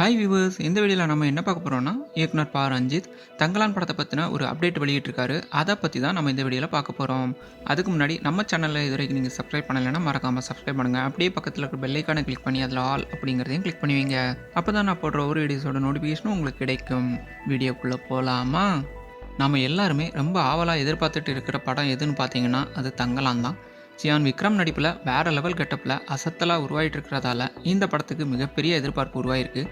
Hi viewers இந்த வீடியோவில் நம்ம என்ன பார்க்க போகிறோம்னா இயக்குனர் பா ரஞ்சித் தங்கலான் படத்தை பற்றின ஒரு அப்டேட் வெளியிட்டிருக்காரு. அதை பற்றி தான் நம்ம இந்த வீடியோவில் பார்க்க போகிறோம் அதுக்கு முன்னாடி நம்ம சேனலில் இது வரைக்கும் நீங்கள் சப்ஸ்கிரைப் பண்ணலைன்னா மறக்காமல் சப்ஸ்கிரைப் பண்ணுங்கள் அப்படியே பக்கத்தில் இருக்கிற பெல்லைக்கான கிளிக் பண்ணி அதில் ஆல் அப்படிங்கிறதையும் கிளிக் பண்ணுவீங்க அப்போ தான் நான் போடுற ஒரு வீடியோஸோட நோட்டிஃபிகேஷனும் உங்களுக்கு கிடைக்கும். வீடியோக்குள்ளே போகலாமா நம்ம எல்லாருமே ரொம்ப ஆவலாக எதிர்பார்த்துட்டு இருக்கிற படம் எதுன்னு பார்த்தீங்கன்னா அது தங்கலான் தான். சியான் விக்ரம் நடிப்பில் வேற லெவல் கெட்டப்பில் அசத்தலாக உருவாகிட்டு இருக்கிறதால இந்த படத்துக்கு மிகப்பெரிய எதிர்பார்ப்பு உருவாயிருக்கு.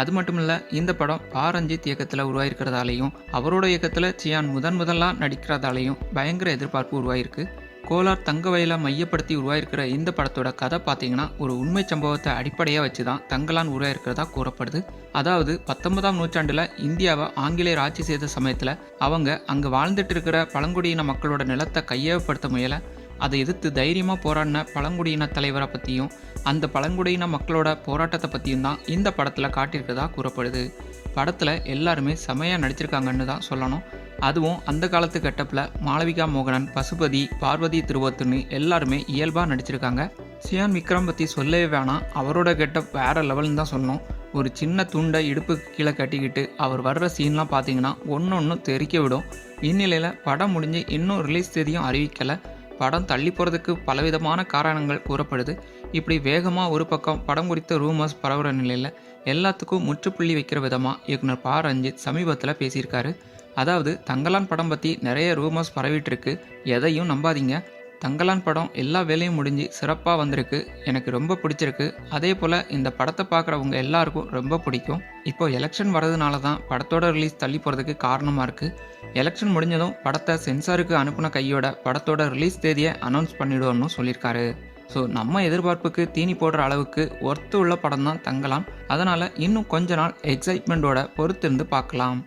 அது மட்டும் இல்லை இந்த படம் பா ரஞ்சித் இயக்கத்தில் உருவாயிருக்கிறதாலையும் அவரோட இயக்கத்தில் சியான் முதன் முதலாக நடிக்கிறதாலையும் பயங்கர எதிர்பார்ப்பு உருவாயிருக்கு. கோலார் தங்கவயலை மையப்படுத்தி உருவாயிருக்கிற இந்த படத்தோட கதை பார்த்தீங்கன்னா ஒரு உண்மை சம்பவத்தை அடிப்படையாக வச்சு தான் தங்கலான் உருவாயிருக்கிறதா கூறப்படுது. அதாவது பத்தொன்பதாம் நூற்றாண்டில் இந்தியாவை ஆங்கிலேயர் ஆட்சி செய்த சமயத்தில் அவங்க அங்கே வாழ்ந்துட்டு இருக்கிற பழங்குடியின மக்களோட நிலத்தை கையகப்படுத்த முயல அதை எதிர்த்து தைரியமாக போராடின பழங்குடியின தலைவரை பற்றியும் அந்த பழங்குடியின மக்களோட போராட்டத்தை பற்றியும் தான் இந்த படத்தில் காட்டியிருக்கதா கூறப்படுது. படத்தில் எல்லாருமே செமையாக நடிச்சிருக்காங்கன்னு தான் சொல்லணும். அதுவும் அந்த காலத்து கெட்டப்பில் மாளவிகா மோகனன் பசுபதி பார்வதி திருவத்துன்னு எல்லாருமே இயல்பாக நடிச்சிருக்காங்க. சியான் விக்ரம் பற்றி சொல்லவே வேணாம். அவரோட கெட்டப் வேறு லெவல்னு தான் சொல்லணும். ஒரு சின்ன துண்டை இடுப்புக்கு கீழே கட்டிக்கிட்டு அவர் வர்ற சீன்லாம் பார்த்தீங்கன்னா ஒன்று ஒன்று தெறிக்க விடும். இந்நிலையில் படம் முடிஞ்சு இன்னும் ரிலீஸ் தேதியும் அறிவிக்கலை. படம் தள்ளி போகிறதுக்கு பலவிதமான காரணங்கள் கூறப்படுது. இப்படி வேகமாக ஒரு பக்கம் படம் குறித்த ரூமர்ஸ் பரவுற நிலையில் எல்லாத்துக்கும் முற்றுப்புள்ளி வைக்கிற விதமாக இயக்குனர் பா. ரஞ்சித் சமீபத்தில் பேசியிருக்காரு. அதாவது தங்கலான் படம் பற்றி நிறைய ரூமர்ஸ் பரவிட்டு இருக்கு. எதையும் நம்பாதீங்க. தங்கலான் படம் எல்லா வேலையும் முடிஞ்சு சிறப்பாக வந்திருக்கு எனக்கு ரொம்ப பிடிச்சிருக்கு. அதே போல் இந்த படத்தை பார்க்குறவங்க எல்லாருக்கும் ரொம்ப பிடிக்கும். இப்போ எலெக்ஷன் வரதுனால தான் படத்தோட ரிலீஸ் தள்ளி போகிறதுக்கு காரணமாக இருக்குது எலெக்ஷன் முடிஞ்சதும் படத்தை சென்சாருக்கு அனுப்புன கையோட படத்தோட ரிலீஸ் தேதியை அனௌன்ஸ் பண்ணிடுவோம்னு சொல்லியிருக்காரு. ஸோ நம்ம எதிர்பார்ப்புக்கு தீனி போடுற அளவுக்கு ஒர்த்து உள்ள படம் தான் தங்கலாம் அதனால் இன்னும் கொஞ்ச நாள் எக்ஸைட்மெண்ட்டோட பொறுத்திருந்து பார்க்கலாம்.